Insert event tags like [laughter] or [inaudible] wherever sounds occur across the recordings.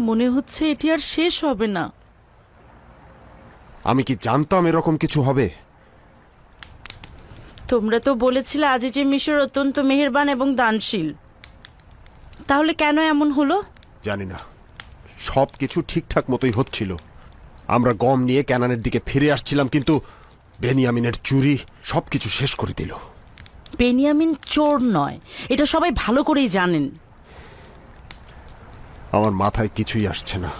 মনে হচ্ছে এটি আর শেষ হবে না। আমি কি জানতাম এরকম কিছু হবে? তোমরা তো বলেছিলে আজিজে মিশর অত্যন্ত মেহেরবান এবং দানশীল। তাহলে কেন এমন হলো? জানি না। সব কিছু ঠিকঠাক মতোই হচ্ছিল। আমরা গম নিয়ে ক্যানানের দিকে ফিরে আসছিলাম কিন্তু বেনিয়ামিনের চুরি সব কিছু শেষ করে দিল। বেনিয়ামিন চোর নয় এটা সবাই ভালো করেই জানেন। আমার মাথায় কিছুই আসছে না।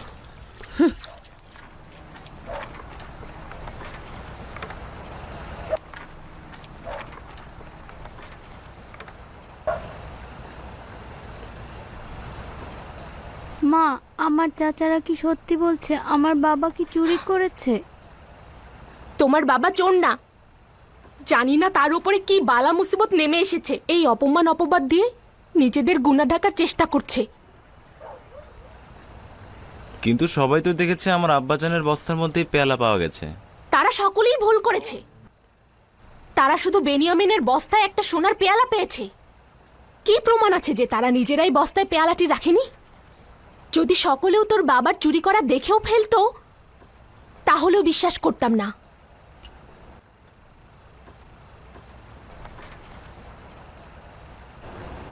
মা আমার চাচারা কি সত্যি বলছে? আমার বাবা কি চুরি করেছে? তোমার বাবা চোর না। জানি না তার উপরে কি বালা মুসিবত নেমে এসেছে। এই অপমান অপবাদ দিয়ে নিজেদের গুণা ঢাকার চেষ্টা করছে। কিন্তু সবাই তো দেখেছে আমার আব্বাজানের বস্তার মধ্যেই পেয়ালা পাওয়া গেছে। তারা সকলেই ভুল করেছে। তারা শুধু বেনিয়ামিনের বস্তায় একটা সোনার পেয়ালা পেয়েছে। কি প্রমাণ আছে যে তারা নিজেরাই বস্তায় পেয়ালাটি রাখেনি? যদি সকলেও তোর বাবার চুরি করা দেখেও ফেলতো তাহলেও বিশ্বাস করতাম না।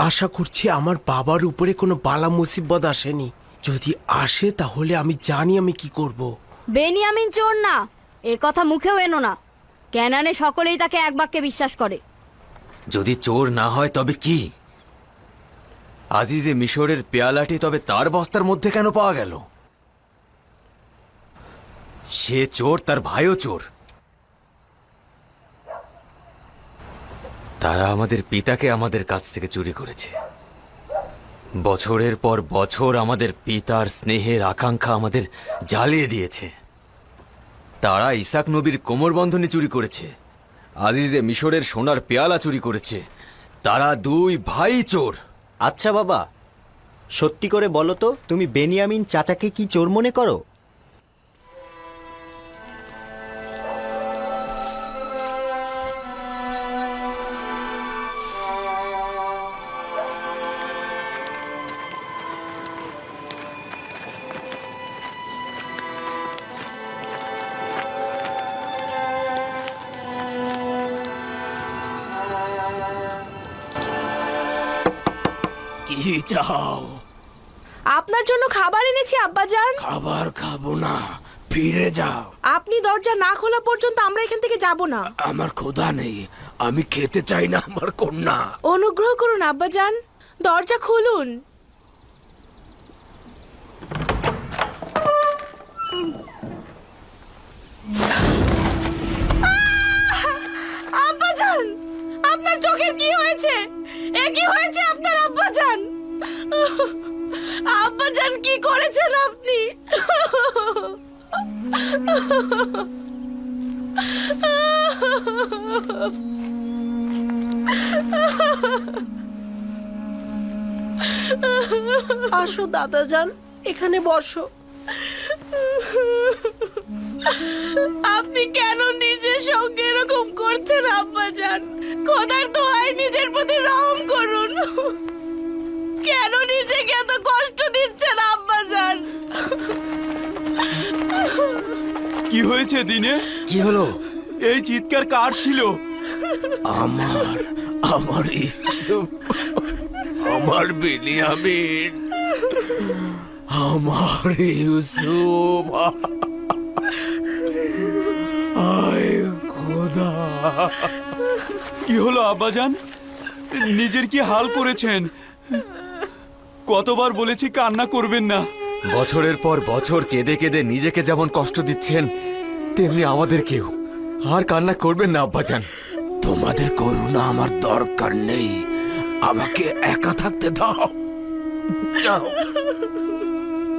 আশা করছি আমার বাবার উপরে কোনো বালা মুসিবত আসেনি। যদি আসে তাহলে আমি জানি আমি কি করব। বেনিয়ামিন চোর না। এ কথা মুখেও এনো না। ক্যানানে সকলেই তাকে এক বাক্যে বিশ্বাস করে। যদি চোর না হয় তবে কি? আজিজে মিশরের পেয়ালাটি তবে তার বস্তার মধ্যে কেন পাওয়া গেল? সে চোর তার ভাইও চোর। তারা আমাদের পিতাকে আমাদের কাছ থেকে চুরি করেছে। বছরের পর বছর আমাদের পিতার স্নেহের আকাঙ্ক্ষা আমাদের জ্বালিয়ে দিয়েছে। তারা ইসাক নবীর কোমরবন্ধনী চুরি করেছে, আজিজে মিশরের সোনার পেয়ালা চুরি করেছে, তারা দুই ভাই চোর। আচ্ছা বাবা, সত্যি করে বলো তো, তুমি বেনিয়ামিন চাচাকে কি চোর মনে করো? চাও। আপনার জন্য খাবার এনেছি আব্বাজান। খাবার খাব না ফিরে যাও। আপনি দরজা না খোলা পর্যন্ত আমরা এখান থেকে যাব না। আমার খোদা নেই আমি খেতে চাই না আমার কন্যা। অনুগ্রহ করুন আব্বাজান। দরজা খুলুন। আব্বাজান কি করেছেন আপনি? আসো দাদাজান এখানে বসো। আপনি কেন নিজের সঙ্গে এরকম করছেন আব্বাজান খোদার দোহাই নিজের প্রতি রহম করুন। কেন নিজেকে এত কষ্ট কি হয়েছে দিনে? কি হলো? এই চিৎকার কার ছিল? আমার আমার ইউসুফ আমার বেনিয়ামিন আমার ইউসুফ আয় খোদা। কি হলো আব্বাজান? নিজের কি হাল করেছেন কতবার বলেছি কান্না করবেন না। বছরের পর বছর কেঁদে কেঁদে নিজেকে যেমন কষ্ট দিচ্ছেন তেমনি আমাদের কেউ আর কান্না করবেন না আব্বাজান। তোমাদের করুণা আমার দরকার নেই। আমাকে একা থাকতে দাও।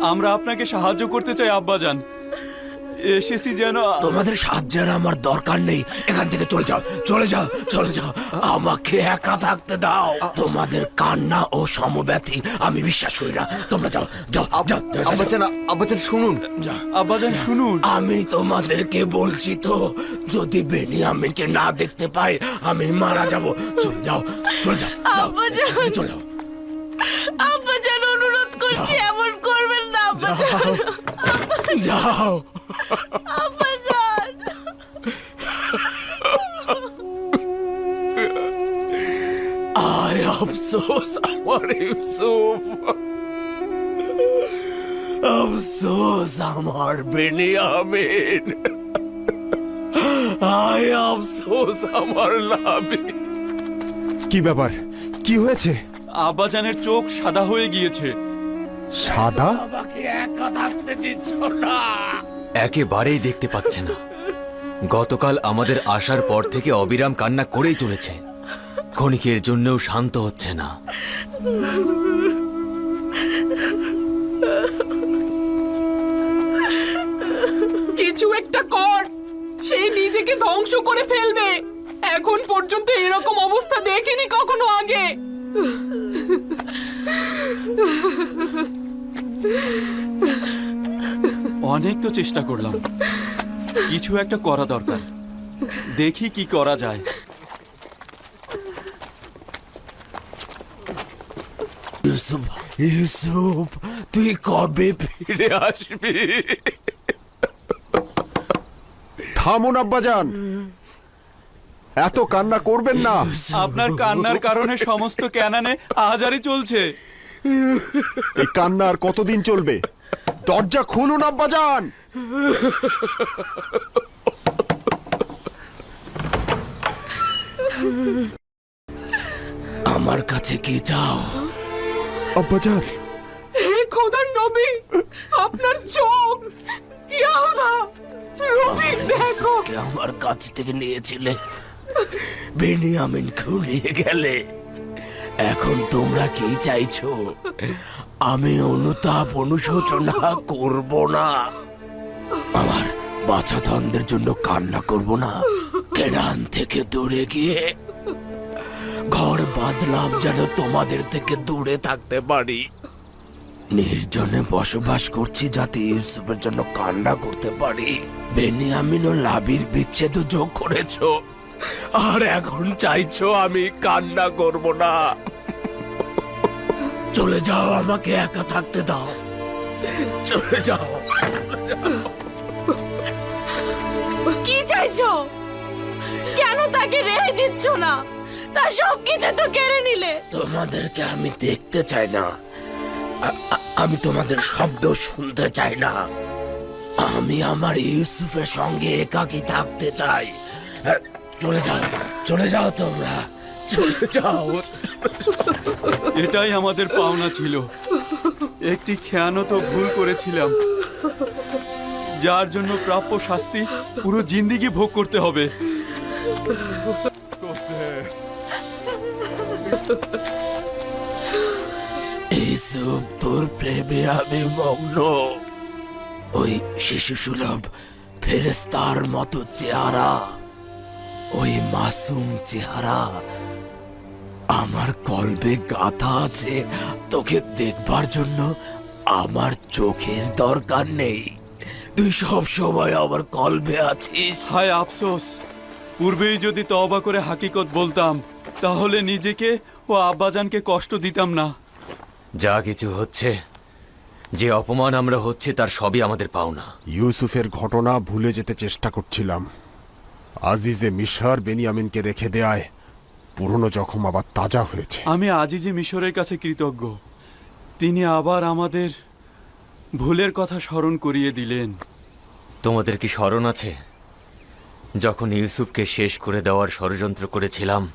আমরা আপনাকে সাহায্য করতে চাই আব্বাজান। এসেছি যেন তোমাদের সাহায্যের আমার দরকার নেই। এখান থেকে চলে যাও চলে যাও চলে যাও। আমাকে একা থাকতে দাও। তোমাদের কান্না ও সমব্যথী আমি বিশ্বাস করি না। তোমরা যাও যাও আব্বাজান আব্বাজান শুনুন। আব্বাজান শুনুন। আমি তোমাদেরকে বলছি তো যদি বেনিয়ামিনকে না দেখতে পাই আমি মারা যাব। চলে যাও চলে যাও যাও, চলে যাও। আব্বাজান অনুরোধ করছি এমন করবেন না আব্বাজান। যাও। আয় আফসোস আমার ইউসুফ। আফসোস আমার বেনিয়ামিন। আয় আফসোস আমার লাভি কি ব্যাপার? কি হয়েছে? আব্বাজানের চোখ সাদা হয়ে গিয়েছে। সাদা? একেবারেই দেখতে পাচ্ছে না। গতকাল আমাদের আসার পর থেকে অবিরাম কান্না করেই চলেছে। ক্ষণিকের জন্যও শান্ত হচ্ছে না। কিছু একটা কর। সেই নিজেকে ধ্বংস করে ফেলবে। এখন পর্যন্ত এরকম অবস্থা দেখিনি কখনো আগে। অনেক তো চেষ্টা করলাম। কিছু একটা করা দরকার। দেখি কি করা যায়। ইউসুফ ইউসুফ তুই কবে ফিরে আসবি? থামুন আব্বাজান। এত কান্না করবেন না। আপনার কান্নার কারণে সমস্ত ক্যানানে আহাজারি চলছে। এই কান্না আর কতদিন চলবে? দরজা খুলুন আব্বাজান! আমার কাছে কি চাও? আব্বাজান! হে খোদার নবী আপনার চোখ! ইয়াহুদা রবি দেখো! আমার কাছ থেকে নিয়েছিলে। বেনিয়ামিন খুলিয়ে গেলে। এখন তোমরা কি চাইছো? আমি অনুতাপ অনুশোচনা করব না। আমার বাছাধনদের জন্য কান্না করব না। কেরান থেকে দূরে গিয়ে ঘর বাঁধলাম যেন তোমাদের থেকে দূরে থাকতে পারি। নির্জনে বসবাস করছি যাতে ইউসুফের জন্য কান্না করতে পারি। বেনিয়ামিন ও লাবির বিচ্ছেদ যোগ করেছ। আর এখন চাইছো আমি কান্না করব না। চলে যাও আমাকে একা থাকতে দাও। চলে যাও। কি চাইছো? কেন তাকে রেহাই দিচ্ছ না? তার সব কিছু তো কেড়ে নিলে। তোমাদেরকে আমি দেখতে চাই না। আমি তোমাদের শব্দ শুনতে চাই না। আমি আমার ইউসুফের সঙ্গে একাকি থাকতে চাই। চলে যাও চলে যাও তোমরা চলে যাও। এটাই আমাদের পাওনা ছিল। একটি খেয়ানত ভুল করেছিলাম। যার জন্য প্রাপ্য শাস্তি পুরো জিন্দিগি ভোগ করতে হবে। ইউসুফ তোর প্রেমে আমি মগ্ন। ওই শিশু সুলভ ফেরেস্তার মতো চেহারা। ওই মাসুম চেহারা। আমার কলবে গাথা আছে। তোকে দেখবার জন্য আমার চোখের দরকার নেই। তুই সব সময় আমার কলবে আছিস। হায় আফসোস। পূর্বেই যদি তওবা করে হাকিকত বলতাম তাহলে নিজেকে ও আব্বাজানকে কষ্ট দিতাম না। যা কিছু হচ্ছে যে অপমান আমরা হচ্ছে তার সবই আমাদের পাওনা। ইউসুফের ঘটনা ভুলে যেতে চেষ্টা করছিলাম। আজিজে মিশর বেনিয়ামিনকে রেখে দেয়ায় পুরনো জখম আবার তাজা হয়েছে। আমি আজিজে মিশরের কাছে কৃতজ্ঞ। তিনি আবার আমাদের ভুলের কথা স্মরণ করিয়ে দিলেন। তোমাদের কি স্মরণ আছে? যখন ইউসুফকে শেষ করে দেওয়ার ষড়যন্ত্র করেছিলাম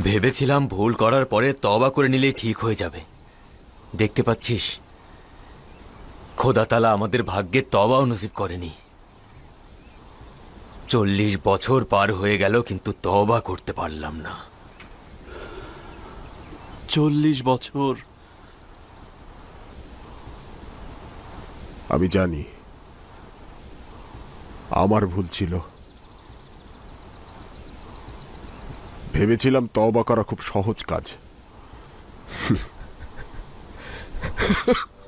ভেবেছিলাম ভুল করার পরে তবা করে নিলেই ঠিক হয়ে যাবে। দেখতে পাচ্ছিস খোদাতালা আমাদের ভাগ্যে তবাও নসিব করেনি। চল্লিশ বছর পার হয়ে গেল কিন্তু তবা করতে পারলাম না। চল্লিশ বছর? আমি জানি আমার ভুল ছিল। ভেবেছিলাম তওবা করা খুব সহজ কাজ। [laughs]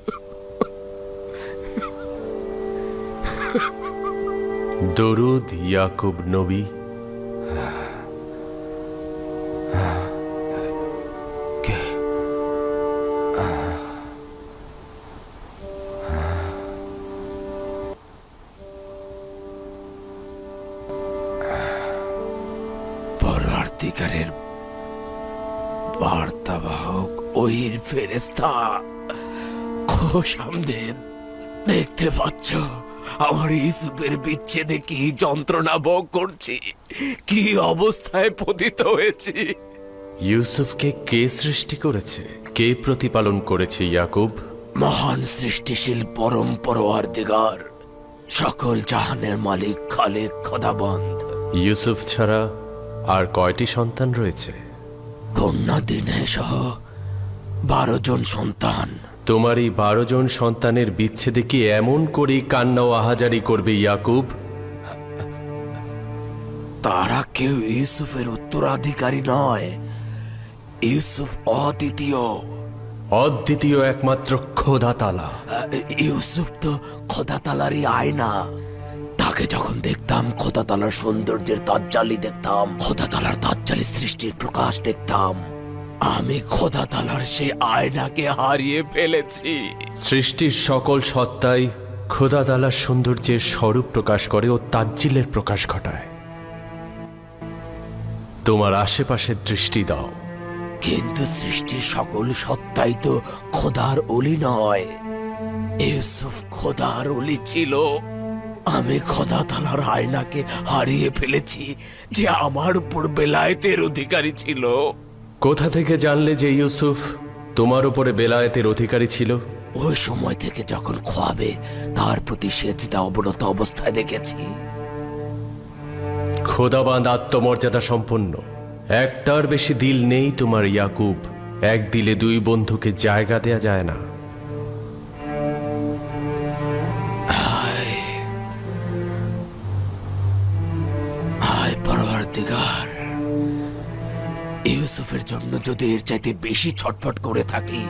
দরুদ ইয়াকুব নবী। কে? পরার্থিকারের বার্তাবাহক ওহির ফেরেস্তা খোশামদের দেখতে পাচ্ছ। আমার ইসুফের বিচ্ছেদে কি যন্ত্রণা ভোগ করছি? কি অবস্থায় পতিত হয়েছি? ইউসুফকে কে সৃষ্টি করেছে? কে প্রতিপালন করেছে ইয়াকুব? মহান সৃষ্টিশীল পরম পরোয়ার দিগার সকল জাহানের মালিক খালেক খোদাবন্ধ। ইউসুফ ছাড়া আর কয়টি সন্তান রয়েছে? কন্যা দিনে সহ বারো জন সন্তান। তোমার এই বারো জন সন্তানের বিচ্ছেদে কি এমন করেই কান্না ও আহাজারি করবে ইয়াকুব? তারা কেউ ইউসুফের উত্তরাধিকারী নয়। ইউসুফ অদ্বিতীয়। অদ্বিতীয় একমাত্র খোদা তালা ইউসুফ তো খোদাতালারই আয়না। তাকে যখন দেখতাম খোদাতালার সৌন্দর্যের তাজ্জালি দেখতাম খোদাতালার তাজ্জালি সৃষ্টির প্রকাশ দেখতাম। আমি খোদা তালার সেই আয়নাকে হারিয়ে ফেলেছি। সৃষ্টির সকল সত্তাই খোদা তালার সৌন্দর্যের স্বরূপ প্রকাশ করে ও তাজ্জিলের প্রকাশ ঘটায়। তোমার আশেপাশের দৃষ্টি দাও। কিন্তু সৃষ্টির সকল সত্তাই তো খোদার অলি নয়। ইউসুফ খোদার অলি ছিল। আমি খোদা তালার আয়নাকে হারিয়ে ফেলেছি যে আমার উপর বেলায়েতের অধিকারী ছিল। কোথা থেকে জানলে যে ইউসুফ তোমার উপরে বেলায়েতের অধিকারী ছিল? ওই সময় থেকে যখন খোয়াবে তার প্রতি সেজদা অবনত অবস্থায় দেখেছি। খোদাবাদ আত্মমর্যাদা সম্পন্ন। একটার বেশি দিল নেই তোমার ইয়াকুব। এক দিলে দুই বন্ধুকে জায়গা দেয়া যায় না। হায়। পরবার দিগার ইউসুফের জন্য যদি এর চাইতে বেশি ছটফট করে থাকি,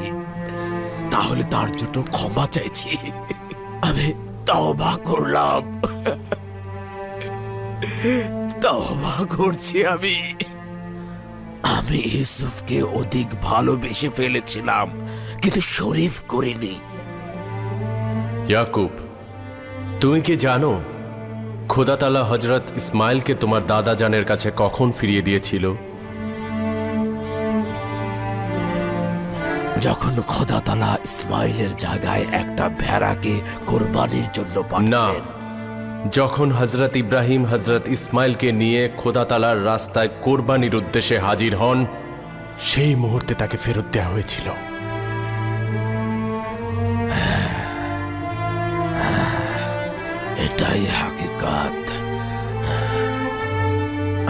তাহলে তার জন্য ক্ষমা চাইছি। আমি তবা করলাম। তবা করছি আমি। আমি ইউসুফকে অধিক ভালোবেসে ফেলেছিলাম, কিন্তু শরীফ করিনি। ইয়াকুব, তুমি কি জানো খোদাতালা হজরত ইসমাইলকে তোমার দাদা জানের কাছে কখন ফিরিয়ে দিয়েছিল? যখন খোদাতালা ইসমাইলের জায়গায় একটা ভেড়াকে কোরবানির জন্য না যখন হজরত ইব্রাহিম হজরত ইসমাইলকে নিয়ে খোদাতালার রাস্তায় কোরবানির উদ্দেশ্যে হাজির হন সেই মুহূর্তে তাকে ফেরত দেওয়া হয়েছিল। এটাই হাকিকাত।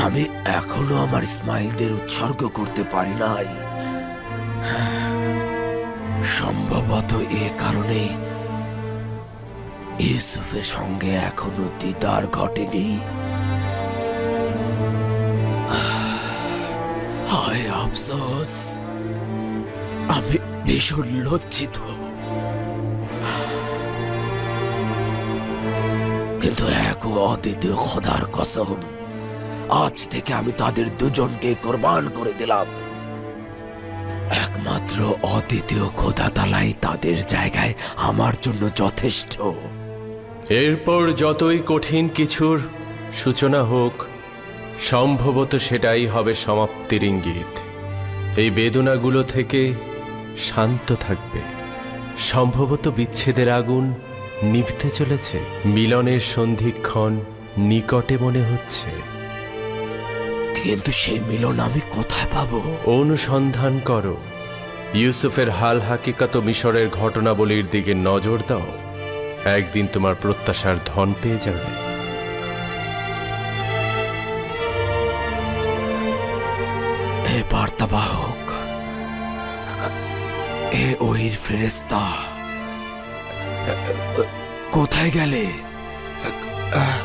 আমি এখনও আমার ইসমাইলদের উৎসর্গ করতে পারি নাই। সম্ভবত এ কারণে ইউসুফের সঙ্গে এখনও দিদার ঘটেনি। হায় আফসোস, আমি ভীষণ লজ্জিত। কিন্তু এক অদ্বিতীয় খোদার কসম, আজ থেকে আমি তাদের দুজনকে কোরবান করে দিলাম। একমাত্র অদ্বিতীয় খোদা তালাই তাদের জায়গায় আমার জন্য যথেষ্ট। এরপর যতই কঠিন কিছুর সূচনা হোক, সম্ভবত সেটাই হবে সমাপ্তির ইঙ্গিত। এই বেদনাগুলো থেকে শান্ত থাকবে। সম্ভবত বিচ্ছেদের আগুন নিভতে চলেছে। মিলনের সন্ধিক্ষণ নিকটে মনে হচ্ছে। কিন্তু সেই মিলন আমি কোথায় পাবো? অনুসন্ধান করো। ইউসুফের হাল হাকিকাত মিশরের ঘটনাবলীর দিকে নজর দাও। একদিন তোমার প্রত্যাশার ধন পেয়ে যাবে। এ বার্তাবাহক এ ওহির ফেরেস্তা কোথায় গেলে? কোথায়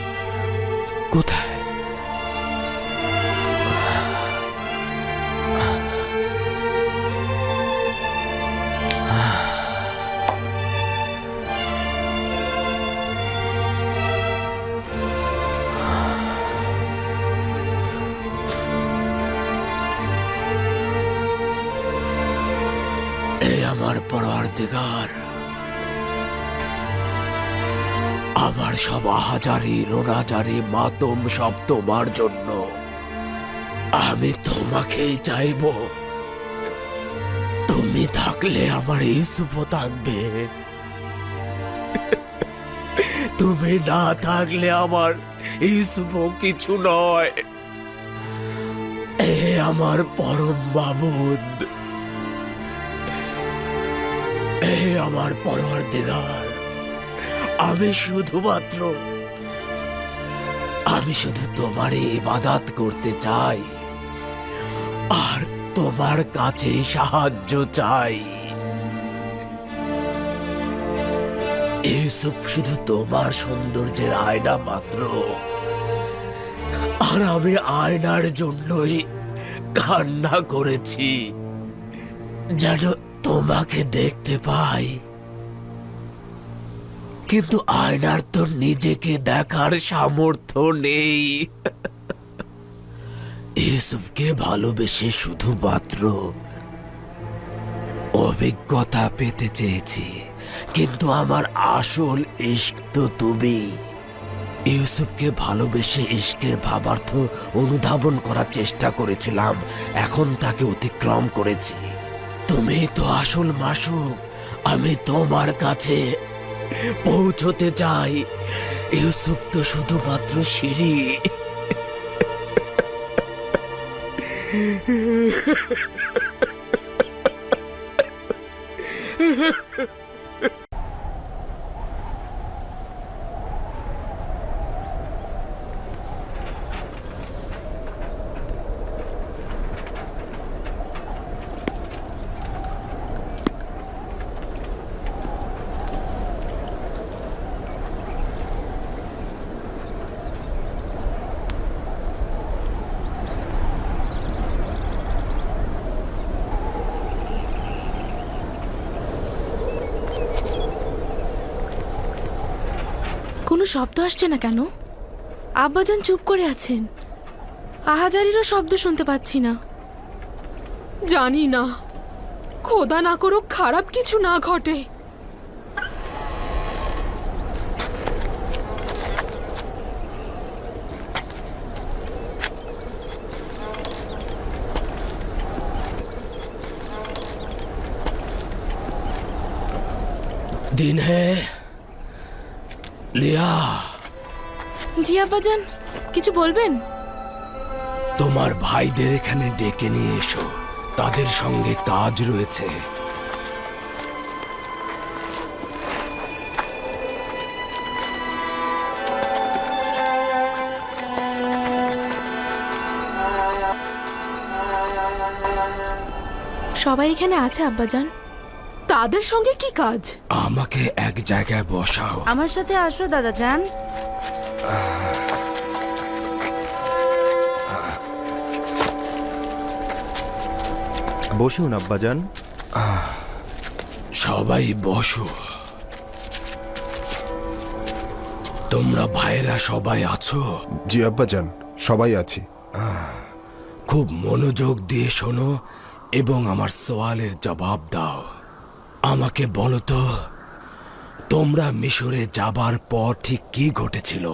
পড়ার দিগার আমার সব আহাজারি রোনাজারি মাতম সব তোমার জন্য। আমি তোমাকেই চাইব। তুমি থাকলে আমার ইউসুফও থাকবে। তুমি না থাকলে আমার ইউসুফও কিছু নয়। এ আমার পরম বাবুদ। আমার পরর দিগার আমি শুধুমাত্র, আমি শুধু তোমারই ইবাদাত করতে চাই, আর তোমার কাছে সাহায্য চাই। ইউসুফ শুধু তোমার সৌন্দর্যের আয়না মাত্র আর আমি আয়নার জন্যই কান্না করেছি, যেন তোমাকে দেখতে পাই। কিন্তু আয়নার তো নিজেকে দেখার সামর্থ্য নেই। ইউসুফকে ভালোবেসে শুধুমাত্র অভিজ্ঞতা পেতে চেয়েছি। কিন্তু আমার আসল ইস্ক তো তুমি। ইউসুফকে ভালোবেসে ইস্কের ভাবার্থ অনুধাবন করার চেষ্টা করেছিলাম। এখন তাকে অতিক্রম করেছি। তুমি তো আসল মাসুক। আমি তোমার কাছে পৌঁছতে চাই। ইউসুফ তো শুধুমাত্র সিঁড়ি। [laughs] কোনো শব্দ আসছে না কেন? আব্বাজান চুপ করে আছেন। আহাজারিরও শব্দ শুনতে পাচ্ছি না। জানি না। খোদা না করুক খারাপ কিছু না ঘটে। দিন হে লিয়া! জি আব্বাজান কিছু বলবেন? তোমার ভাইদের এখানে ডেকে নিয়ে এসো। তাদের সঙ্গে কাজ রয়েছে। সবাই এখানে আছে আব্বাজান। তাদের সঙ্গে কি কাজ? আমাকে এক জায়গায় বসাও। আমার সাথে আসো দাদা যান। বসুন আব্বাজান। সবাই বসো। তোমরা ভাইরা সবাই আছো? জি আব্বাজান সবাই আছি। খুব মনোযোগ দিয়ে শোনো এবং আমার সওয়ালের জবাব দাও। আমাকে বলো তো তোমরা মিশরে যাবার পর ঠিক কি ঘটেছিল?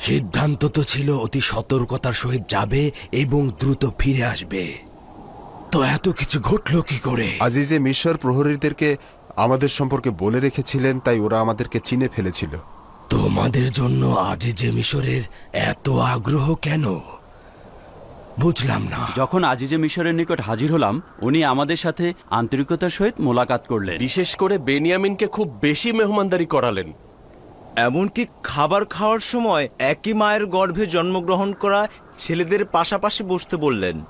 সিদ্ধান্ত তো ছিল অতি সতর্কতার সহিত যাবে এবং দ্রুত ফিরে আসবে। তো এত কিছু ঘটলো কি করে? আজিজে মিশর প্রহরীদেরকে আমাদের সম্পর্কে বলে রেখেছিলেন তাই ওরা আমাদেরকে চিনে ফেলেছিল। তোমাদের জন্য আজ যে মিশরের এত আগ্রহ কেন? বুঝলাম না। যখন আজিজে মিশরের নিকট হাজির হলাম উনি আমাদের সাথে আন্তরিকতার সহিত মোলাকাত করলেন। বিশেষ করে বেনিয়ামিনকে খুব বেশি মেহমানদারি করালেন। এমনকি খাবার খাওয়ার সময় একই মায়ের গর্ভে জন্মগ্রহণ করা ছেলেদের পাশাপাশি বসতে বললেন।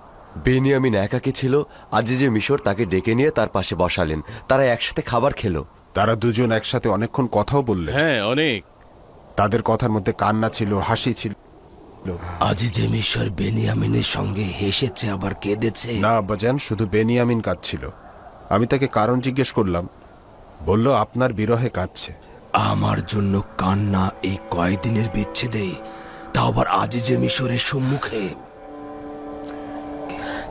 বেনিয়ামিন একাকে ছিল আজিজে মিশর তাকে ডেকে নিয়ে তার পাশে বসালেন। তারা একসাথে খাবার খেলো। তারা দুজন একসাথে অনেকক্ষণ কথাও বললেন। হ্যাঁ অনেক। তাদের কথার মধ্যে কান্না ছিল হাসি ছিল। আজি যে মিশর বেনিয়ামিনের সঙ্গে হেসেছে আবার কেঁদেছে? না আব্বাজান শুধু বেনিয়ামিন কাঁদছিল। আমি তাকে কারণ জিজ্ঞেস করলাম। বলল আপনার বিরহে কাঁদছে। আমার জন্য কান্না এই কয়েকদিনের বিচ্ছেদে তা আবার আজি যে মিশরের সম্মুখে।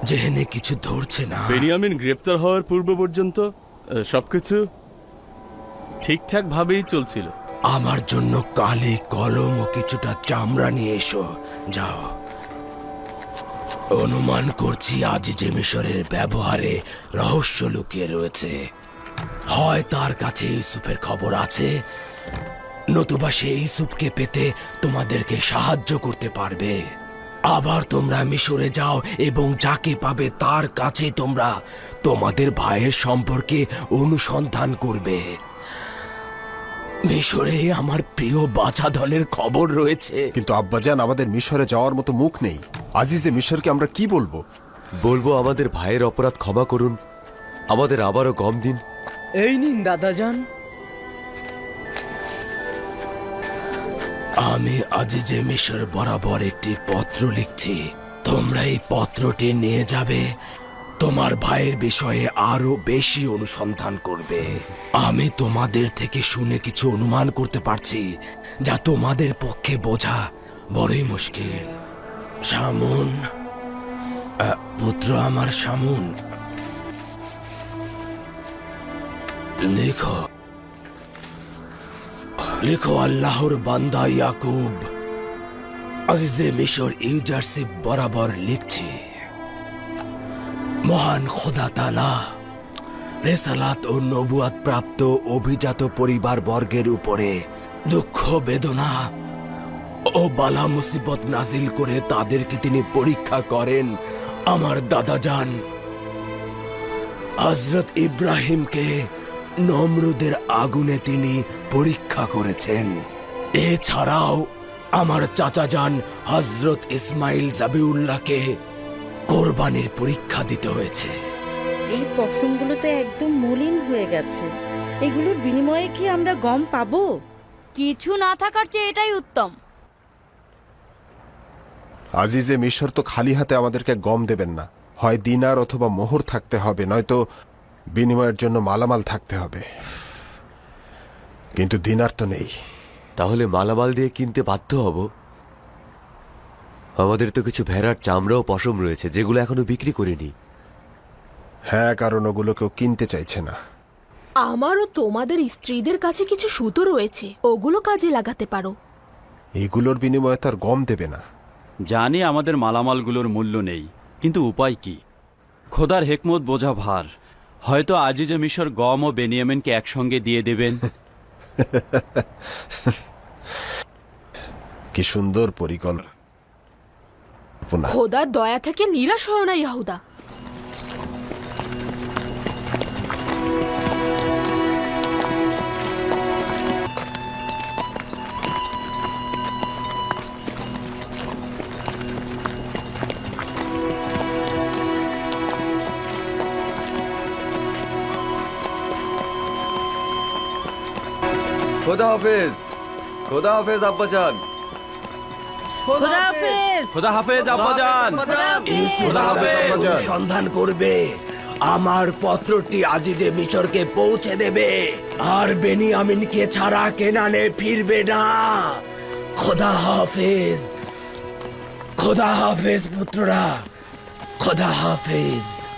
যেহেনে কিছু ধরছে না। বেনিয়ামিন গ্রেপ্তার হওয়ার পূর্ব পর্যন্ত আহ, সবকিছু ঠিকঠাক ভাবেই চলছিল। আমার জন্য কালি, কলম ও কিছুটা চামড়া নিয়ে এসো। যাও। অনুমান করছি আজ যে মিশরের ব্যবহারে রহস্য লুকিয়ে রয়েছে। হয় তার কাছে ইউসুফের খবর আছে, নতুবা সে ইউসুফকে পেতে তোমাদেরকে সাহায্য করতে পারবে। আবার তোমরা মিশরে যাও এবং যাকে পাবে তার কাছে তোমরা তোমাদের ভাইয়ের সম্পর্কে অনুসন্ধান করবে। মিশরে আমার প্রিয় বাছাধনের খবর রয়েছে। কিন্তু আব্বাজান আমাদের মিশরে যাওয়ার মতো মুখ নেই। আজিজে মিশরকে আমরা কি বলব? বলব আমাদের ভাইয়ের অপরাধ ক্ষমা করুন। আমাদের আবারও গম দিন। এই নিন দাদাজান। আমি আজিজে মিশর বরাবর একটি পত্র লিখছি। তোমরা এই পত্রটি নিয়ে যাবে। তোমার ভাইয়ের বিষয়ে আরও বেশি অনুসন্ধান করবে। আমি তোমাদের থেকে শুনে কিছু অনুমান করতে পারছি, যা তোমাদের পক্ষে বোঝা বড়ই মুশকিল। সামুন পুত্র আমার সামুন লেখো। লেখো আল্লাহর বান্দা ইয়াকুব। আজিজে মিশর ইউজারশিপ বরাবর লিখছি। মহান খোদা তালা রেসালাত ও নবুয়াত প্রাপ্ত অভিজাত পরিবার বর্গের উপরে দুঃখ, বেদনা ও বালা মুসিবত নাজিল করে তাদেরকে তিনি পরীক্ষা করেন আমার দাদা যান হজরত ইব্রাহিমকে নমরুদের আগুনে তিনি পরীক্ষা করেছেন। এছাড়াও আমার চাচা যান হজরত ইসমাইল জাবিউল্লাহকে কোরবানির পরীক্ষা দিতে হয়েছে। এই পশমগুলো তো একদম মলিন হয়ে গেছে। এগুলোর বিনিময়ে কি আমরা গম পাবো? কিছু না থাকার চেয়ে এটাই উত্তম। আজিজে মিশর তো খালি হাতে আমাদেরকে গম দেবেন না। হয় দিনার অথবা মোহর থাকতে হবে নয়তো বিনিময়ের জন্য মালামাল থাকতে হবে। কিন্তু দিনার তো নেই। তাহলে মালামাল দিয়ে কিনতে বাধ্য হব? আমাদের তো কিছু ভেড়ার চামড়া ও পশম রয়েছে যেগুলো এখনও বিক্রি করিনি। হ্যাঁ কারণ ওগুলো কেউ কিনতে চাইছে না। আমারও তোমাদের স্ত্রীদের কাছে কিছু সুতো রয়েছে ওগুলো কাজে লাগাতে পারো। এগুলোর বিনিময়ে তার গম দেবে না। জানি আমাদের মালামালগুলোর মূল্য নেই কিন্তু উপায় কি? খোদার হেকমত বোঝা ভার। হয়তো আজিজে মিশর গম ও বেনিয়ামিনকে একসঙ্গে দিয়ে দেবেন। [laughs] কি সুন্দর পরিকল্পনা খোদার দয়া থেকে নিরাশ হয় না ইয়াহুদা। খোদা হাফেজ খোদা হাফেজ আব্বাজান। খোদা হাফেজ। খোদা হাফেজ আব্বাজান। অনুসন্ধান করবে। আমার পত্রটি আজিজে মিশরকে পৌঁছে দেবে। আর বেনিয়ামিনকে ছাড়া কেনানে ফিরবে না। খোদা হাফেজ। খোদা হাফেজ পুত্ররা। খোদা হাফেজ।